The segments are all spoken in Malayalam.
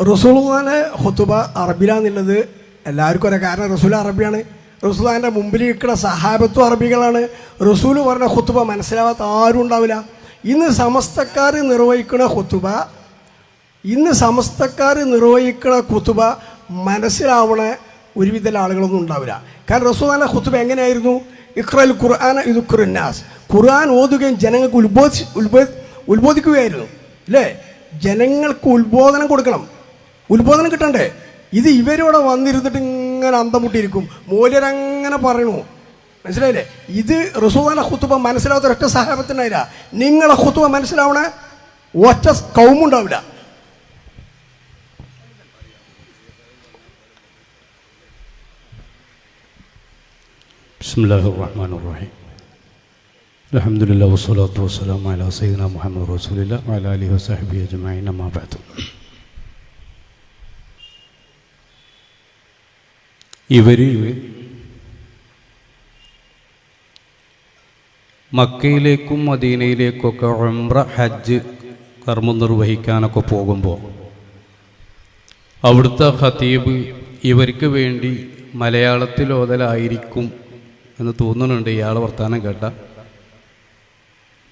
റസൂൽഖാനെ ഹുത്തുബ അറബിലാന്നുള്ളത് എല്ലാവർക്കും ഒരേ കാരണം റസൂൽ അറബിയാണ്. റസൂൽഖാന്റെ മുമ്പിൽ നിൽക്കുന്ന സഹാബത്തും അറബികളാണ്. റസൂൽ പറഞ്ഞ ഹുത്തുബ മനസ്സിലാവാത്ത ആരും ഉണ്ടാവില്ല. ഇന്ന് സമസ്തക്കാർ നിർവഹിക്കുന്ന ഹുത്തുബ ഇന്ന് സമസ്തക്കാർ നിർവഹിക്കുന്ന കുത്തുബ മനസ്സിലാവണ ഒരുവിധ ആളുകളൊന്നും ഉണ്ടാവില്ല. കാരണം റസൂദാന കുത്തുബ എങ്ങനെയായിരുന്നു? ഇഖ്റൽ ഖുർആൻ ഖുർന്നാസ് ഖുർആൻ ഓതുകയും ജനങ്ങൾക്ക് ഉത്ബോധി ഉത്ബോ ഉത്ബോധിക്കുകയായിരുന്നു. അല്ലേ? ജനങ്ങൾക്ക് ഉത്ബോധനം കൊടുക്കണം. ഉത്ബോധനം കിട്ടണ്ടേ ഇത് ഇവരിവിടെ വന്നിരുന്നിട്ട് ഇങ്ങനെ അന്തം മുട്ടിയിരിക്കും മൂല്യരങ്ങനെ പറയണു മനസ്സിലായില്ലേ ഇത് റസൂദാന ഹുത്തുബ മനസ്സിലാവാത്ത ഒറ്റ സഹാബത്തിനായില്ല നിങ്ങളെ ഹുത്തുബ മനസ്സിലാവണ ഒറ്റ കൗമുണ്ടാവില്ല بسم الله الرحمن الرحيم الحمد لله والصلاة والسلام على سيدنا محمد رسول الله وعلى آله وصحبه أجمعين أما بعد ഇവർ മക്കയിലേക്കും മദീനയിലേക്കൊക്കെ ഉംറ ഹജ്ജ് കർമ്മം നിർവഹിക്കാനൊക്കെ പോകുമ്പോൾ അവിടുത്തെ ഖതീബ് ഇവർക്ക് വേണ്ടി മലയാളത്തിൽ ഓതലായിരിക്കും എന്ന് തോന്നുന്നുണ്ട് ഇയാൾ വർത്താനം കേട്ട.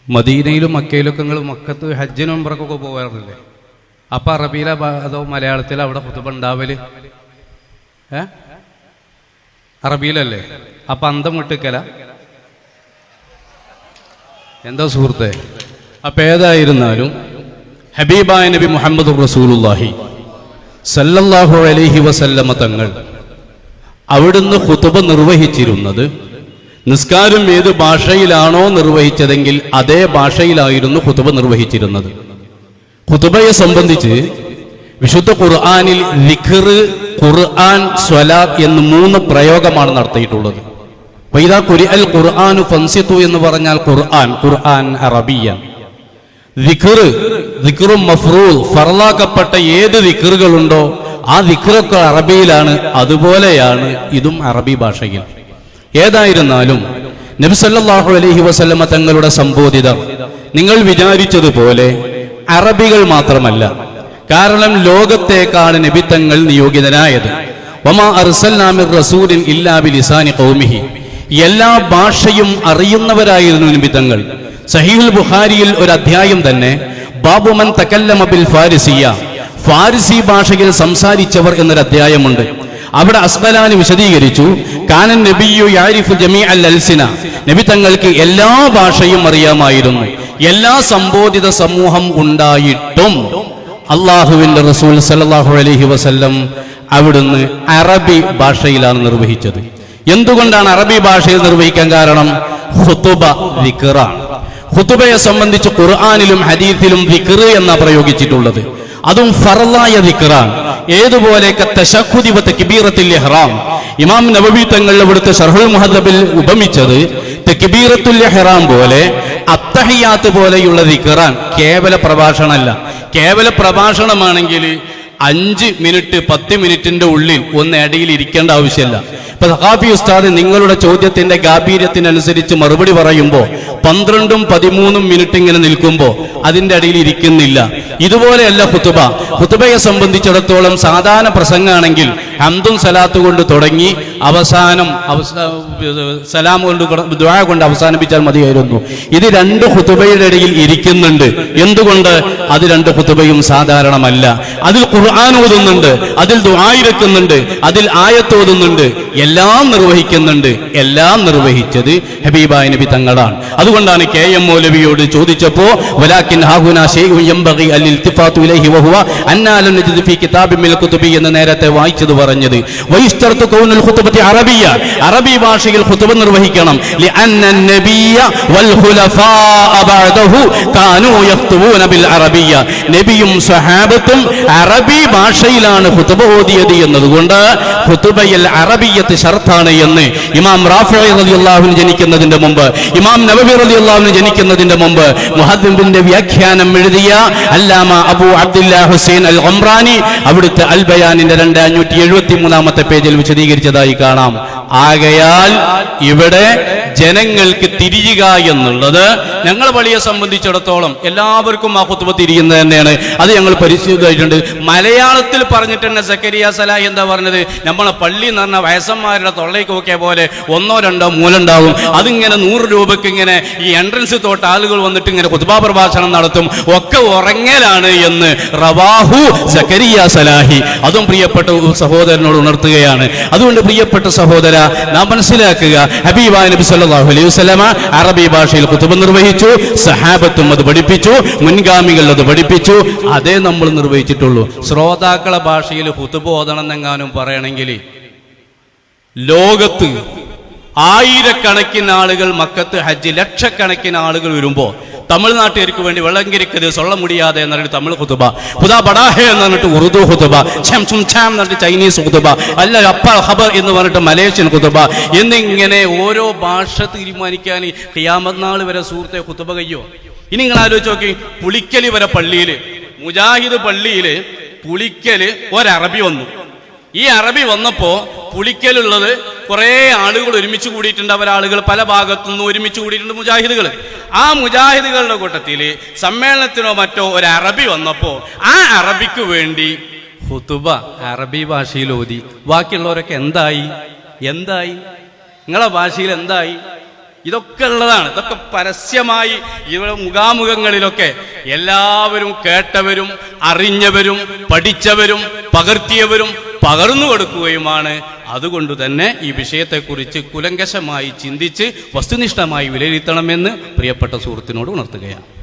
മദീനയിലും മക്കയിലൊക്കെ നിങ്ങൾ മക്കത്ത് ഹജ്ജിനും ഉംറക്കൊക്കെ പോകാറില്ലേ? അപ്പം അറബിയിലെ അതോ മലയാളത്തിൽ അവിടെ കുത്തുബ ഉണ്ടാവൽ? ഏ? അറബിയിലല്ലേ? അപ്പം അന്തം വിട്ടിക്കല എന്താ സുഹൃത്തെ? അപ്പം ഏതായിരുന്നാലും ഹബീബായ നബി മുഹമ്മദ് റസൂലുല്ലാഹി സല്ലല്ലാഹു അലൈഹി വസല്ലമ തങ്ങൾ അവിടുന്ന് ഖുതുബ നിർവഹിച്ചിരുന്നത് നിസ്കാരം ഏത് ഭാഷയിലാണോ നിർവഹിച്ചതെങ്കിൽ അതേ ഭാഷയിലായിരുന്നു ഖുതുബ നിർവഹിച്ചിരുന്നത്. ഖുതുബയെ സംബന്ധിച്ച് വിശുദ്ധ ഖുർആാനിൽ ദിഖർ ഖുർആൻ സ്വലാത്ത് എന്ന് മൂന്ന് പ്രയോഗമാണ് നടത്തിയിട്ടുള്ളത്. വൈദാ കുരി അൽ ഖുർആാനു ഫൻസിത്തു എന്ന് പറഞ്ഞാൽ ഖുർആൻ ഖുർആൻ അറബിയൻ. ദിഖർ ഫറലാക്കപ്പെട്ട ഏത് ദിഖറുകളുണ്ടോ ആ ദിഖറൊക്കെ അറബിയിലാണ് അതുപോലെയാണ് ഇതും അറബി ഭാഷയിൽ. ഏതായിരുന്നാലും നബി അലഹി അലൈഹി വസല്ലമ തങ്ങളുടെ സംബോധിതർ നിങ്ങൾ വിചാരിച്ചതുപോലെ അറബികൾ മാത്രമല്ല കാരണം ലോകത്തേക്കാണ് നബി തങ്ങൾ നിയോഗിതനായത് റസൂലിൻ ഖൗമിഹി. എല്ലാ ഭാഷയും അറിയുന്നവരായിരുന്നു നബി തങ്ങൾ സഹീഹുൽ ബുഖാരിയിൽ ഒരു അധ്യായം തന്നെ ബാബുമൻ തക്കല്ലമബിൽ ബിൽ ഫാരിസിയ ഫാരിസി ഭാഷയിൽ സംസാരിച്ചവർ എന്നൊരു അധ്യായമുണ്ട്. അവിടെ അസ്ബലാനി വിശദീകരിച്ചു കാനൻ നബിയു യാരിഫു ജമീ അൽ അൽസിന. നബി തങ്ങൾക്ക് എല്ലാ ഭാഷയും അറിയാമായിരുന്നു. എല്ലാ സംബോധിത സമൂഹം ഉണ്ടായിട്ടും. അള്ളാഹുവിന്റെ റസൂൽ സല്ലാഹു അലഹി വസ്ല്ലം അവിടുന്ന് അറബി ഭാഷയിലാണ് നിർവഹിച്ചത്. എന്തുകൊണ്ടാണ് അറബി ഭാഷയിൽ നിർവഹിക്കാൻ കാരണം? ദിക്റാണ് ഖുതുബയെ സംബന്ധിച്ച് ഖുർആാനിലും ഹരീഫിലും ദിക്ർ എന്നാ പ്രയോഗിച്ചിട്ടുള്ളത്. അതും ഫറലായ വിക്റാണ് ഏതുപോലെയൊക്കെ തശഖുദി വ തക്ബീറത്തിൽ ഇഹ്റാം. ഇമാം നബവി തങ്ങൾ അവിടുത്തെ ഷർഹുൽ മുഹദ്ദബിൽ ഉപമിച്ചത് തക്ബീറത്തുൽ ഇഹ്റാം പോലെ അത്തഹിയാത്ത് പോലെയുള്ള ദിക്കറാണ്. കേവല പ്രഭാഷണമല്ല. കേവല പ്രഭാഷണമാണെങ്കിൽ അഞ്ച് മിനിറ്റ് പത്ത് മിനിറ്റിന്റെ ഉള്ളിൽ ഒന്ന് ഇടയിൽ ഇരിക്കേണ്ട ആവശ്യമില്ല. ഇപ്പൊ സഖാഫി ഉസ്താദ് നിങ്ങളുടെ ചോദ്യത്തിന്റെ ഗാഭീര്യത്തിനനുസരിച്ച് മറുപടി പറയുമ്പോൾ പന്ത്രണ്ടും പതിമൂന്നും മിനിറ്റ് ഇങ്ങനെ നിൽക്കുമ്പോൾ അതിന്റെ ഇടയിൽ ഇരിക്കുന്നില്ല. ഇതുപോലെയല്ല കുത്തുബ കുത്തുബയെ സംബന്ധിച്ചിടത്തോളം സാധാരണ പ്രസംഗമാണെങ്കിൽ ഹംദും സലാത്ത് കൊണ്ട് തുടങ്ങി അവസാനം അവസാ- സലാം കൊണ്ട് ദ്വാ കൊണ്ട് അവസാനിപ്പിച്ചാൽ മതിയായിരുന്നു. ഇത് രണ്ട് ഹുതുബയുടെ ഇടയിൽ ഇരിക്കുന്നുണ്ട്. എന്തുകൊണ്ട്? അത് രണ്ട് ഹുതുബയും സാധാരണമല്ല. അതിൽ ഖുർആൻ ഓതുന്നുണ്ട്. അതിൽ ദ്വായിരക്കുന്നുണ്ട് അതിൽ ആയത്ത് ഓതുന്നുണ്ട്. എല്ലാം നിർവഹിക്കുന്നുണ്ട്. എല്ലാം നിർവഹിച്ചത് ഹബീബായ നബി തങ്ങളാണ്. അതുകൊണ്ടാണ് കെ എം മൗലവിയോട് ചോദിച്ചപ്പോ വലാക്കിൻ ഹാഹുന ഇലൈഹി വഹുവ അന്നാ ഫീ കിതാബിൻ മിൽ കുതുബി എന്ന് നേരത്തെ വായിച്ചത് പറഞ്ഞത്. അറബിയ. അറബി ഭാഷയിൽ ഖുതുബ നിർവഹിക്കണം. അറബിയ. നബിയും സ്വഹാബത്തും അറബി ഭാഷയിലാണ് ഖുതുബ ഓതിയത് എന്നതുകൊണ്ട് ഹുത്തുബയിൽ അറബിയത്ത് ഷർത്താണ് എന്ന് ഇമാം റാഫി റളിയല്ലാഹു ജനിക്കുന്നതിന്റെ മുമ്പ് ഇമാം നബവി റളിയല്ലാഹു ജനിക്കുന്നതിന്റെ മുമ്പ് മുഹദ്ദിബിന്റെ വ്യാഖ്യാനം എഴുതിയ അല്ലാമ Abu Abdullah Hussain al Omrani അവിടുത്തെ അൽ ബയാനിന്റെ രണ്ട് അഞ്ഞൂറ്റി എഴുപത്തി മൂന്നാമത്തെ പേജിൽ വിശദീകരിച്ചതായി കാണാം. ആകയാൽ ഇവിടെ ജനങ്ങൾക്ക് തിരിയുക എന്നുള്ളത് ഞങ്ങൾ പള്ളിയെ സംബന്ധിച്ചിടത്തോളം എല്ലാവർക്കും ആ കുത്തുബ തിരിയുന്നത് തന്നെയാണ്. അത് ഞങ്ങൾ പരിശോധിച്ചിട്ടുണ്ട് മലയാളത്തിൽ പറഞ്ഞിട്ട് തന്നെ സക്കരിയ സലാഹി എന്താ പറഞ്ഞത്? നമ്മളെ പള്ളി എന്ന് പറഞ്ഞ വയസ്സന്മാരുടെ തൊള്ളയ്ക്ക് നോക്കിയ പോലെ ഒന്നോ രണ്ടോ മൂലുണ്ടാവും. അതിങ്ങനെ നൂറ് രൂപയ്ക്ക് ഇങ്ങനെ ഈ എൻട്രൻസ് തോട്ട് ആളുകൾ വന്നിട്ട് ഇങ്ങനെ കുത്തുബാ പ്രഭാഷണം നടത്തും. ഒക്കെ ഉറങ്ങലാണ് എന്ന് റവാഹു സക്കരിയ സലാഹി അതും പ്രിയപ്പെട്ട സഹോദരനോട് ഉണർത്തുകയാണ്. അതുകൊണ്ട് പ്രിയപ്പെട്ട സഹോദര നാം മനസ്സിലാക്കുക ഹബീബ നബി സല്ലല്ലാഹു അലൈഹി വസ്ലമ അറബി ഭാഷയിൽ കുത്തുബ നിർവഹിച്ചു സഹാബത്തും അത് പഠിപ്പിച്ചു മുൻഗാമികൾ അത് പഠിപ്പിച്ചു. അതേ നമ്മൾ നിർവഹിച്ചിട്ടുള്ളൂ. ശ്രോതാക്കളെ ഭാഷയിൽ കുത്തുബ് ഓതണം എന്നെങ്ങാനും പറയണമെങ്കിൽ ലോകത്ത് ആയിരക്കണക്കിന് ആളുകൾ മക്കത്ത് ഹജ്ജ് ലക്ഷക്കണക്കിന് ആളുകൾ വരുമ്പോ തമിഴ്നാട്ടുകാർക്ക് വേണ്ടി വെള്ളങ്കരിക്കത് സൊള്ള മുടിയാതെ എന്ന് പറഞ്ഞിട്ട് തമിഴ് ഹുതുബ ഹുദാ ബഡാഹെ എന്ന് പറഞ്ഞിട്ട് ഉറുദു ഹുതുബ ഛം ചും ഛാം എന്ന് പറഞ്ഞിട്ട് ചൈനീസ് ഹുതുബ അല്ല അപ്പ ഖബർ എന്ന് പറഞ്ഞിട്ട് മലേഷ്യൻ ഹുതുബ എന്നിങ്ങനെ ഓരോ ഭാഷ തീരുമാനിക്കാൻ ഖിയാമത്ത് നാൾ വരെ സുഹൃത്തെ ഹുതുബ കയ്യോ ഇനി നിങ്ങൾ ആലോചിച്ച് നോക്കി പുളിക്കലി വരെ പള്ളിയിൽ മുജാഹിദ് പള്ളിയിൽ പുളിക്കൽ ഒരറബി വന്നു. ഈ അറബി വന്നപ്പോ പുളിക്കലുള്ളത് കുറെ ആളുകൾ ഒരുമിച്ച് കൂടിയിട്ടുണ്ട്. അവരാളുകൾ പല ഭാഗത്തുനിന്നും ഒരുമിച്ച് കൂടിയിട്ടുണ്ട് മുജാഹിദുകൾ. ആ മുജാഹിദുകളുടെ കൂട്ടത്തിൽ സമ്മേളനത്തിനോ മറ്റോ ഒരു അറബി വന്നപ്പോ ആ അറബിക്ക് വേണ്ടി ഹുതുബ അറബി ഭാഷയിൽ ഓതി. ബാക്കിയുള്ളവരൊക്കെ എന്തായി? എന്തായി? നിങ്ങളെ ഭാഷയിൽ എന്തായി? ഇതൊക്കെ ഉള്ളതാണ്. ഇതൊക്കെ പരസ്യമായി ഇവിടെ മുഖാമുഖങ്ങളിലൊക്കെ എല്ലാവരും കേട്ടവരും അറിഞ്ഞവരും പഠിച്ചവരും പകർത്തിയവരും പകർന്നു കൊടുക്കുകയുമാണ്. അതുകൊണ്ട് തന്നെ ഈ വിഷയത്തെക്കുറിച്ച് കുലങ്കശമായി ചിന്തിച്ച് വസ്തുനിഷ്ഠമായി വിലയിരുത്തണമെന്ന് പ്രിയപ്പെട്ട സുഹൃത്തിനോട് ഉണർത്തുകയാണ്.